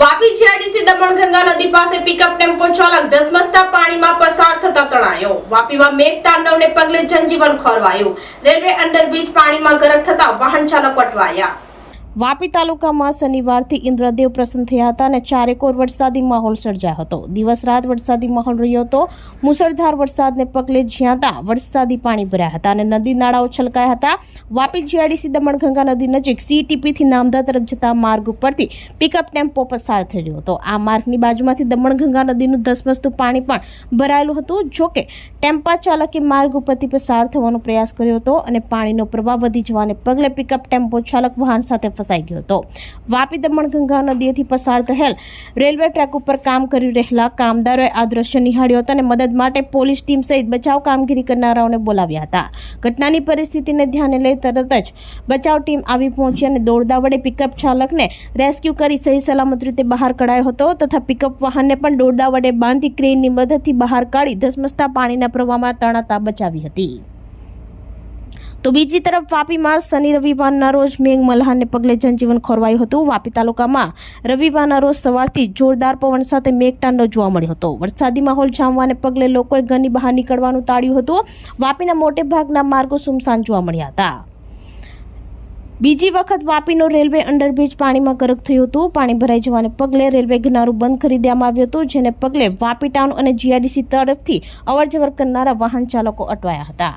Vapi GRDC Damanganga નદી પાસે pickup tempo ચાલક ધસમસતા પાણીમાં પસાર થતા તણાયો. વાપીમાં મેઘ તાંડવને પગલે જનજીવન ખોરવાયું. રેલવે અંડરબ્રિજ પાણીમાં ગરક થતા વાહન ચાલકો અટવાયા. વાપી તાલુકામાં શનિવારથી ઇન્દ્રદેવ પ્રસન્ન થયા હતા અને ચારેકોર વરસાદી માહોલ સર્જાયો હતો. દિવસ રાત વરસાદી માહોલ રહ્યો હતો. મુસળધાર વરસાદને પગલે જ્યાં ત્યાં વરસાદી પાણી ભર્યા હતા અને નદી નાળાઓ છલકાયા હતા. વાપી જીઆઈડીસી દમણગંગા નદી નજીક સીટીપીથી નામદા તરફ જતા માર્ગ ઉપરથી પિકઅપ ટેમ્પો પસાર થઈ રહ્યો હતો. આ માર્ગની બાજુમાંથી દમણ ગંગા નદીનું ધસમસતું પાણી પણ ભરાયેલું હતું જોકે ટેમ્પા ચાલકે માર્ગ ઉપરથી પસાર થવાનો પ્રયાસ કર્યો હતો અને પાણીનો પ્રવાહ વધી જવાને પગલે પિકઅપ ટેમ્પો ચાલક વાહન સાથે ફસાઈ ગયો હતો. વાપી દમણ ગંગા નદીએથી પસાર થયેલ રેલવે ટ્રેક ઉપર કામ કરી રહેલા કામદારોએ આ દ્રશ્ય નિહાળ્યો હતો અને મદદ માટે પોલીસ ટીમ સહિત બચાવ કામગીરી કરનારાઓને બોલાવ્યા હતા. ઘટનાની પરિસ્થિતિને ધ્યાને લઈ તરત જ બચાવ ટીમ આવી પહોંચી અને દોડદા વડે પિકઅપ ચાલકને રેસ્ક્યુ કરી સહી સલામત રીતે બહાર કઢાયો હતો તથા પિકઅપ વાહનને પણ દોડદા વડે બાંધી ક્રેનની મદદથી બહાર કાઢી ધસમસતા પાણીના પ્રવાહમાં તણાતા બચાવી હતી. તો બીજી તરફ વાપીમાં શનિ, રવિવારના રોજ મેઘ મલ્હારને પગલે જનજીવન ખોરવાયું હતું. વાપી તાલુકામાં રવિવારના રોજ સવારથી જોરદાર પવન સાથે મેઘતાંડવ જોવા મળ્યો હતો. વરસાદી માહોલ જામવાને પગલે લોકોએ ઘરની બહાર નીકળવાનું ટાળ્યું હતું. વાપીના મોટે ભાગના માર્ગો સુમસાન જોવા મળ્યા હતા. બીજી વખત વાપીનો રેલવે અંડરબ્રિજ પાણીમાં ગરક થયું હતું. પાણી ભરાઈ જવાને પગલે રેલવે ગનારું બંધ કરી દેવામાં આવ્યું હતું, જેને પગલે વાપી ટાઉન અને જીઆઈડીસી તરફથી અવરજવર કરનારા વાહન ચાલકો અટવાયા હતા.